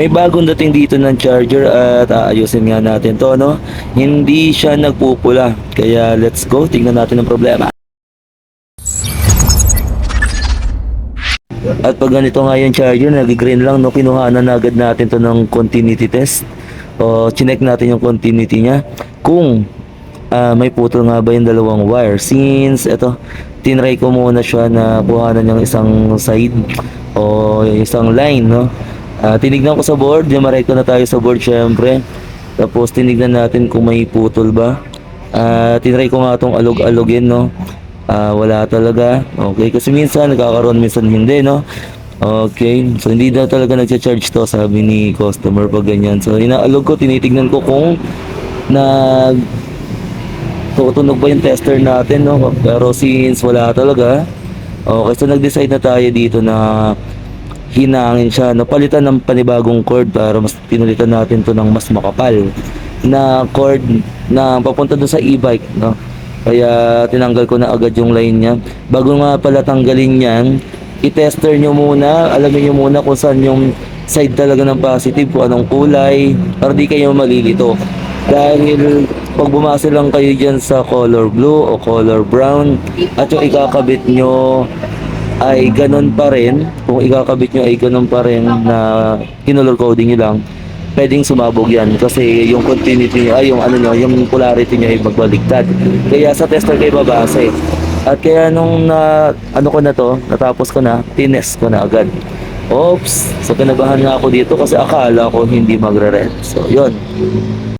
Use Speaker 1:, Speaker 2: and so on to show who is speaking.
Speaker 1: may bagong dating dito ng charger at aayusin nga natin to, no? Hindi siya nagpupula. Kaya let's go, tingnan natin ang problema. At pag ganito nga yung charger, nag-green lang, no? Kinuhanan na agad natin to ng continuity test. O, chinek natin yung continuity niya. Kung ah, may putol nga ba yung dalawang wire. Since, eto, tinry ko muna siya na kuhanan yung isang side o isang line, no? Ah, tinignan ko sa board, ko na tayo sa board syempre. Tapos tinignan natin kung may putol ba. Ah, tinry ko nga itong alog-alogin, no? Ah, wala talaga. Okay, kasi minsan nagkakaroon, minsan hindi, no? Okay, so hindi daw talaga nagcha-charge to, sabi ni customer pag ganyan. So inaalog ko, tinitignan ko kung nag tutunog ba yung tester natin, no? Pero since wala talaga, okay, so nag-decide na tayo dito na hinangin siya, no? Palitan ng panibagong cord para mas pinulitan natin to ng mas makapal na cord na papunta doon sa e-bike, no? Kaya tinanggal ko na agad yung line niya. Bago nga pala tanggalin yan, i-tester nyo muna, alamin nyo muna kung saan yung side talaga ng positive, kung anong kulay, para di kayo malilito. Dahil pag bumase lang kayo dyan sa color blue o color brown at yung ikakabit nyo ay ganun pa rin, kung ikakabit nyo ay ganun pa rin na kinolor coding nyo lang, pwedeng sumabog yan kasi yung continuity nyo, ay yung ano nyo, yung polarity nyo ay magbaligtad. Kaya sa tester kayo babase. At kaya nung na, ano ko na to, natapos ko na, tines ko na agad. Oops! So kinabahan nga ako dito kasi akala ko hindi magre-red. So yun.